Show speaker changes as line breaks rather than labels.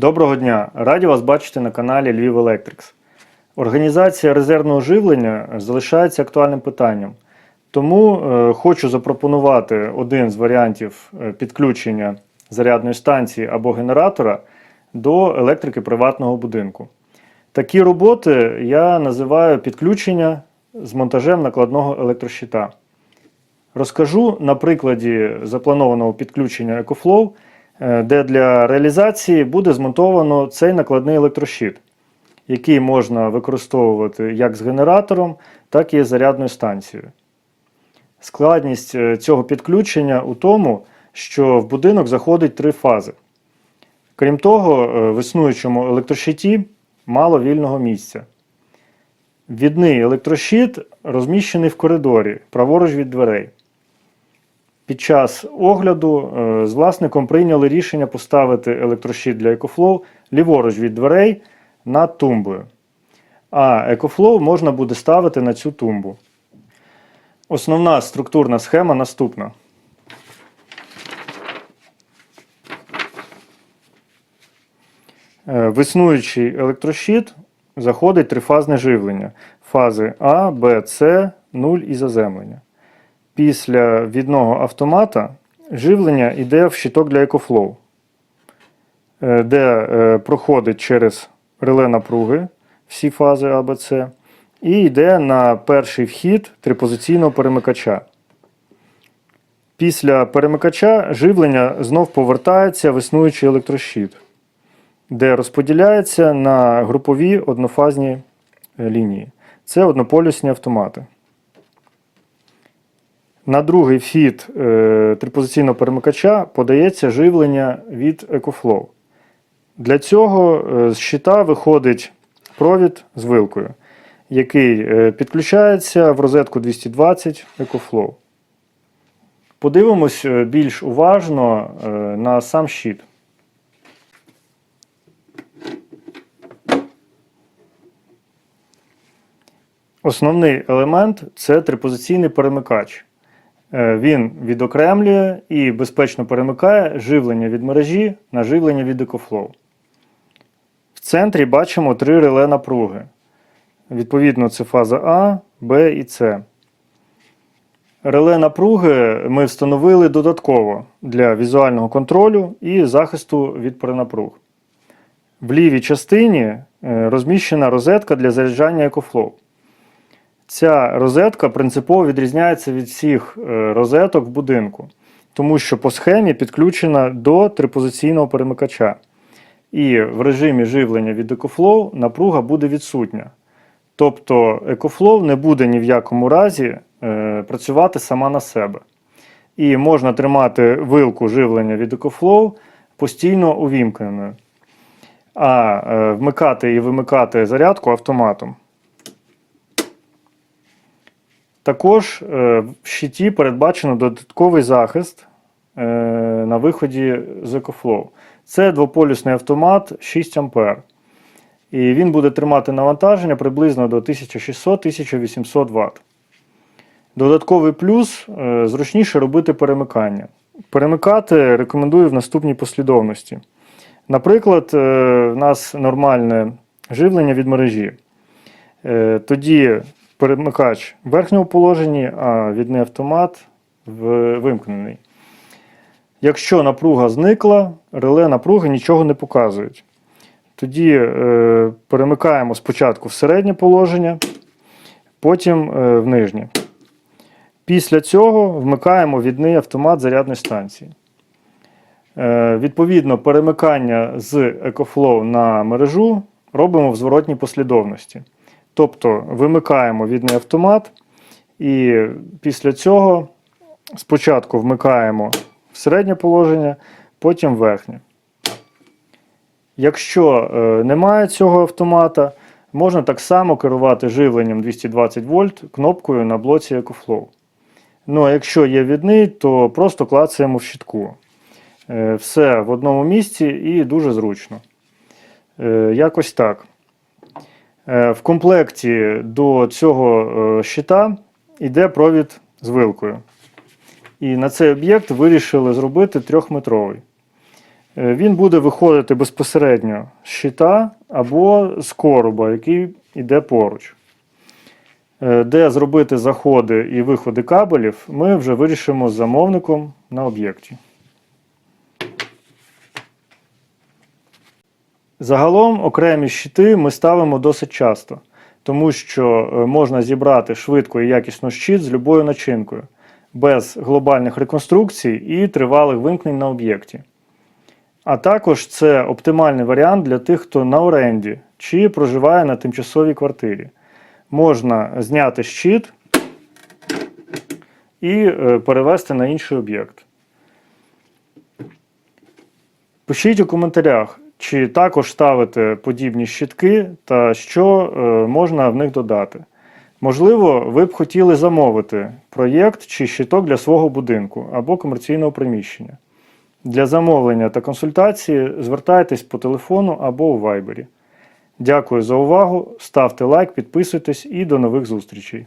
Доброго дня! Раді вас бачити на каналі Львів Електрикс. Організація резервного живлення залишається актуальним питанням. Тому е, хочу запропонувати один з варіантів е, підключення зарядної станції або генератора до електрики приватного будинку. Такі роботи я називаю підключення з монтажем накладного електрощита. Розкажу на прикладі запланованого підключення EcoFlow, де для реалізації буде змонтовано цей накладний електрощит, який можна використовувати як з генератором, так і з зарядною станцією. Складність е, цього підключення у тому, що в будинок заходить три фази. Крім того, е, в існуючому електрощиті мало вільного місця. Відний електрощит розміщений в коридорі, праворуч від дверей. Під час огляду е, з власником прийняли рішення поставити електрощит для EcoFlow ліворуч від дверей над тумбою. А EcoFlow можна буде ставити на цю тумбу. Основна структурна схема наступна. Е, В існуючий електрощит заходить трифазне живлення фази А, Б, С, 0 і заземлення. Після відного автомата живлення йде в щиток для EcoFlow, е, де е, проходить через реле напруги всі фази А, Б, С, і йде на перший вхід трипозиційного перемикача. Після перемикача живлення знов повертається в існуючий електрощит, де розподіляється на групові однофазні е, лінії. Це однополюсні автомати. На другий вхід е, трипозиційного перемикача подається живлення від EcoFlow. Для цього е, з щита виходить провід з вилкою, який е, підключається в розетку 220 EcoFlow. Подивимось е, більш уважно на сам щит. Основний елемент це трипозиційний перемикач. Е, Він відокремлює і безпечно перемикає живлення від мережі на живлення від EcoFlow. В центрі бачимо три реле напруги. Відповідно, це фаза А, Б і С. Реле напруги ми встановили додатково для візуального контролю і захисту від перенапруг. В лівій частині е, розміщена розетка для заряджання EcoFlow. Ця розетка принципово відрізняється від всіх е, розеток в будинку, тому що по схемі підключена до трипозиційного перемикача. І в режимі живлення від EcoFlow напруга буде відсутня. Тобто EcoFlow не буде ні в якому разі е, працювати сама на себе. І можна тримати вилку живлення від EcoFlow постійно увімкненою, а е, вмикати і вимикати зарядку автоматом. Також е, в щиті передбачено додатковий захист е, на виході з EcoFlow. Це двополюсний автомат 6 А. І він буде тримати навантаження приблизно до 1600-1800 Вт. Додатковий плюс е, зручніше робити перемикання. Перемикати рекомендую в наступній послідовності. Наприклад, в нас нормальне живлення від мережі. Тоді перемикач в верхньому положенні, а відний автомат в- вимкнений. Якщо напруга зникла, реле напруги нічого не показують. Тоді е, перемикаємо спочатку в середнє положення, потім е, в нижнє. Після цього вмикаємо відний автомат зарядної станції. Е, відповідно, перемикання з EcoFlow на мережу робимо в зворотній послідовності. Тобто вимикаємо відний автомат, і після цього спочатку вмикаємо в середнє положення, потім верхнє. Якщо е, немає цього автомата, можна так само керувати живленням 220 вольт кнопкою на блоці EcoFlow. Ну а якщо є відний, то просто клацаємо в щитку. Е, все в одному місці і дуже зручно. Е, якось так. Е, В комплекті до цього е, щита йде провід з вилкою. І на цей об'єкт вирішили зробити трьохметровий. Е, Він буде виходити безпосередньо з щита або з коруба, який йде поруч. Де зробити заходи і виходи кабелів, ми вже вирішимо з замовником на об'єкті. Загалом окремі щити ми ставимо досить часто, тому що е, можна зібрати швидко і якісно щит з любою начинкою, без глобальних реконструкцій і тривалих вимкнень на об'єкті. А також це оптимальний варіант для тих, хто на оренді чи проживає на тимчасовій квартирі. Можна зняти щит і е, перевести на інший об'єкт. Пишіть у коментарях, чи також ставите подібні щитки та що е, можна в них додати. Можливо, ви б хотіли замовити проєкт чи щиток для свого будинку або комерційного приміщення. Для замовлення та консультації звертайтесь по телефону або у вайбері. Дякую за увагу, ставте лайк, підписуйтесь і до нових зустрічей.